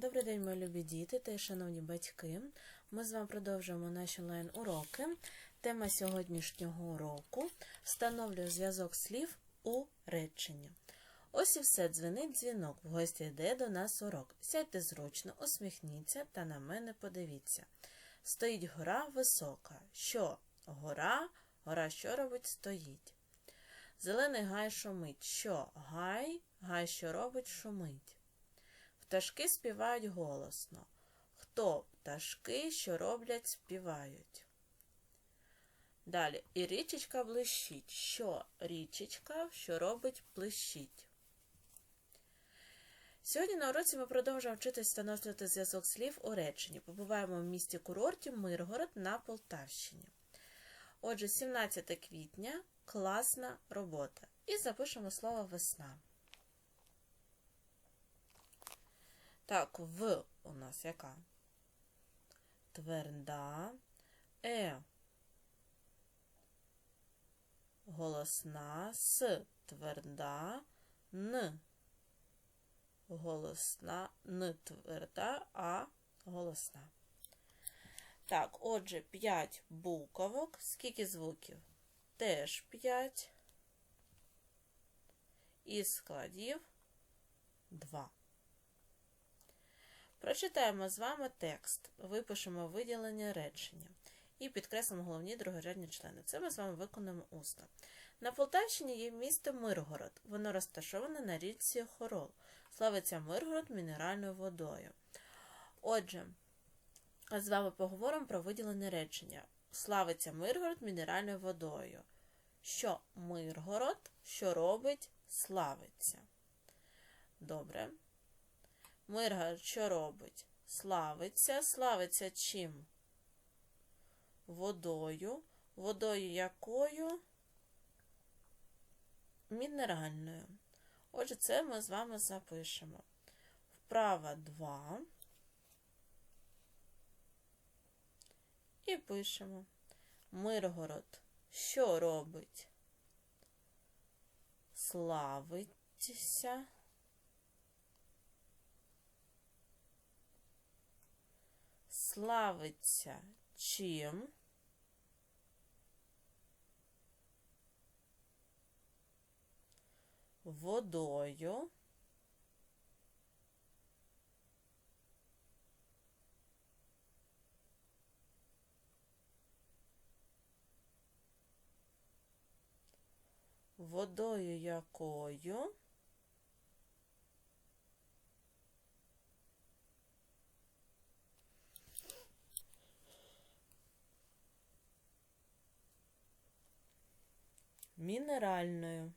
Добрий день, мої любі діти та шановні батьки. Ми з вами продовжуємо наші онлайн-уроки. Тема сьогоднішнього уроку встановлює зв'язок слів у реченні. Ось і все, дзвенить дзвінок. В гості йде до нас урок. Сядьте зручно, усміхніться та на мене подивіться. Стоїть гора висока. Що? Гора, гора що робить, стоїть. Зелений гай шумить. Що? Гай, гай що робить, шумить. Пташки співають голосно. Хто пташки, що роблять, співають. Далі. І річечка блищить. Що річечка, що робить, блищить. Сьогодні на уроці ми продовжуємо вчитись встановлювати зв'язок слів у реченні. Побуваємо в місті курорті Миргород на Полтавщині. Отже, 17 квітня класна робота. І запишемо слово весна. Так, В у нас яка? Тверда. Е. Голосна. С. Тверда. Н. Голосна. Н тверда, А голосна. Так, отже, 5 буковок. Скільки звуків? Теж 5. І складів 2. Прочитаємо з вами текст, випишемо виділення речення і підкреслимо головні другорядні члени. Це ми з вами виконуємо усно. На Полтавщині є місто Миргород. Воно розташоване на річці Хорол. Славиться Миргород мінеральною водою. Отже, з вами поговоримо про виділення речення. Славиться Миргород мінеральною водою. Що Миргород, що робить, славиться. Добре. Миргород що робить? Славиться. Славиться чим? Водою. Водою якою? Мінеральною. Отже, це ми з вами запишемо. Вправа 2. І пишемо. Миргород що робить? Славиться. Славиться чим? Водою. Водою якою? Мінеральною.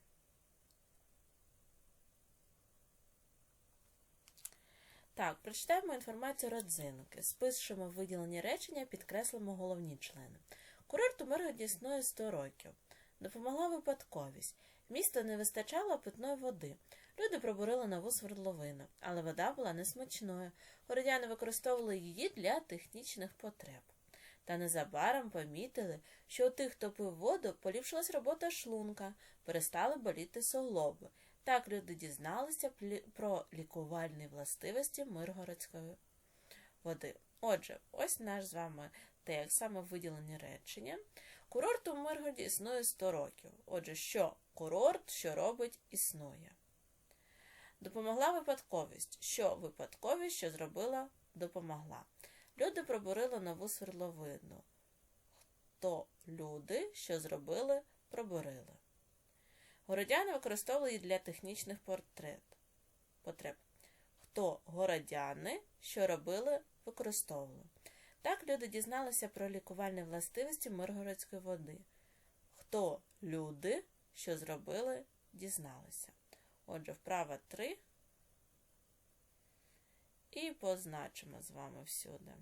Так, прочитаємо інформацію родзинки. Спишемо виділені речення, підкреслимо головні члени. Курорт у Миргоді існує 100 років. Допомогла випадковість. Місто не вистачало питної води. Люди пробурили нову свердловину, але вода була несмачною. Городяни використовували її для технічних потреб. Та незабаром помітили, що у тих, хто пив воду, поліпшилась робота шлунка, перестали боліти суглоби. Так люди дізналися про лікувальні властивості миргородської води. Отже, ось наш з вами текст, саме виділені речення. Курорт у Миргороді існує 100 років. Отже, що курорт, що робить, існує. Допомогла випадковість. Що випадковість, що зробила, допомогла. Люди пробурили нову свердловину. Хто люди, що зробили, пробурили. Городяни використовували її для технічних портрет. потреб. Хто городяни, що робили, використовували. Так люди дізналися про лікувальні властивості миргородської води. Хто люди, що зробили, дізналися. Отже, вправа 3. І позначимо з вами всюди.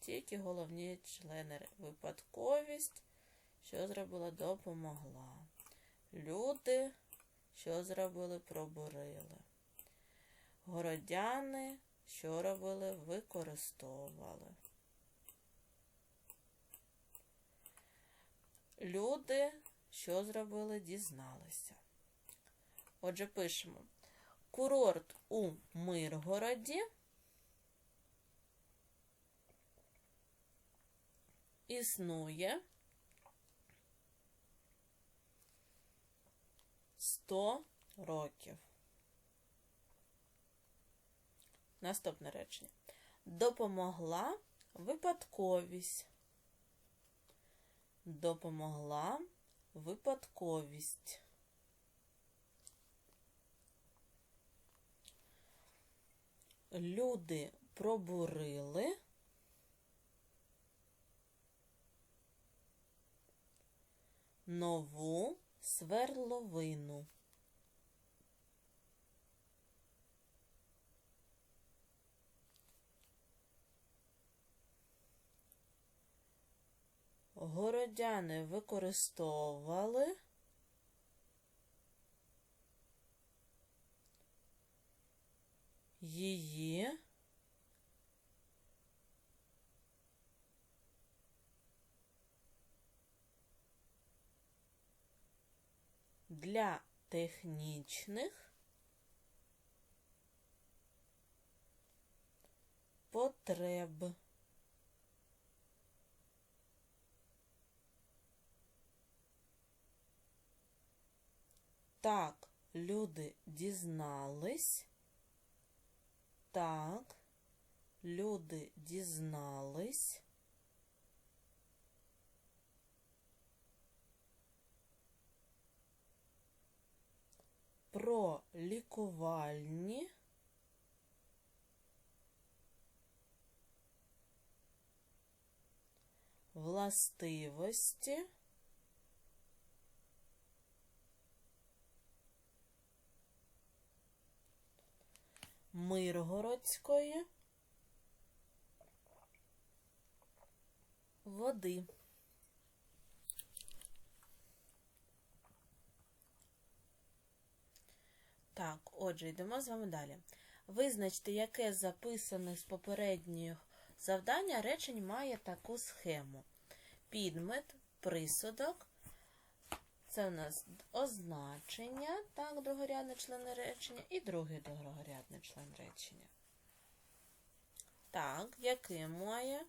Тільки головні члени випадковість, що зробила, допомогла. Люди, що зробили, пробурили. Городяни, що робили, використовували. Люди, що зробили, дізналися. Отже, пишемо. Курорт у Миргороді. Існує 100 років. Наступне речення. Допомогла випадковість. Допомогла випадковість. Люди пробурили. Нову сверловину. Городяни використовували її для технічних потреб. Так, люди дізнались. Так, люди дізнались. Про лікувальні властивості Миргородської води. Так, отже, йдемо з вами далі. Визначте, яке записане з попередніх завдання речень має таку схему. Підмет, присудок. Це у нас означення, так, другорядний член речення, і другий другорядний член речення. Так, який має?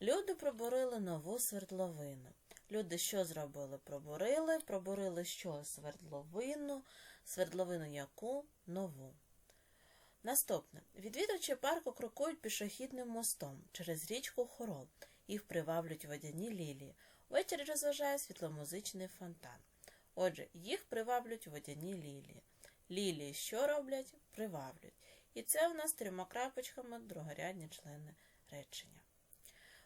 Люди пробурили нову свердловину. Люди що зробили? Пробурили, пробурили що? Свердловину, свердловину яку? Нову. Наступне. Відвідувачі парку крокують пішохідним мостом через річку Хорол. Їх приваблюють водяні лілії. Ввечері розважає світломузичний фонтан. Отже, їх приваблюють водяні лілії. Лілії що роблять? Приваблюють. І це у нас трьома крапочками другорядні члени речення.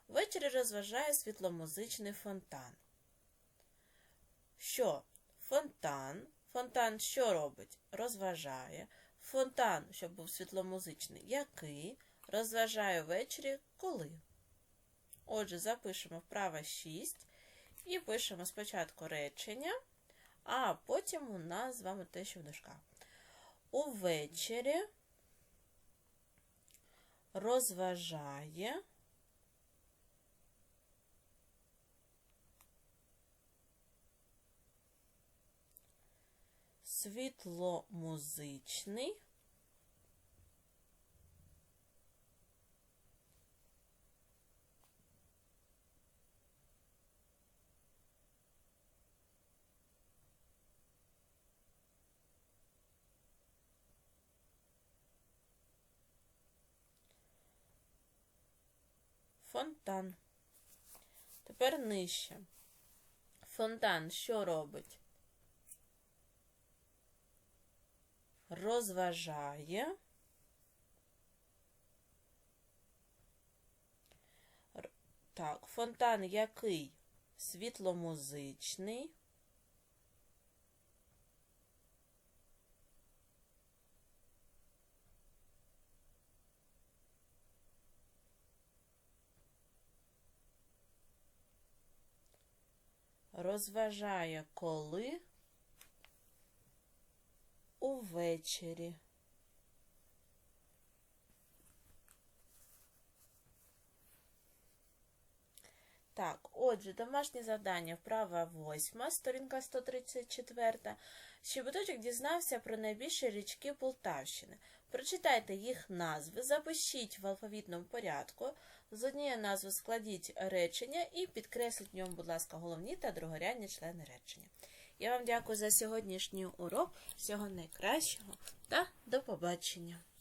Ввечері розважає світломузичний фонтан. Що? Фонтан. Фонтан що робить? Розважає. Фонтан, щоб був світломузичний, який розважає ввечері коли? Отже, запишемо вправо 6 і пишемо спочатку речення, а потім у нас з вами те, що в дужках. Увечері розважає світломузичний фонтан. Тепер нижче. Фонтан що робить? Розважає. Так, фонтан який? Світломузичний. Розважає коли? Увечері. Так, отже, домашнє завдання, вправа 8, сторінка 134. Щебеточок дізнався про найбільші річки Полтавщини. Прочитайте їх назви, запишіть в алфавітному порядку, з однієї назви складіть речення і підкресліть в ньому, будь ласка, головні та другорядні члени речення. Я вам дякую за сьогоднішній урок. Всього найкращого та до побачення!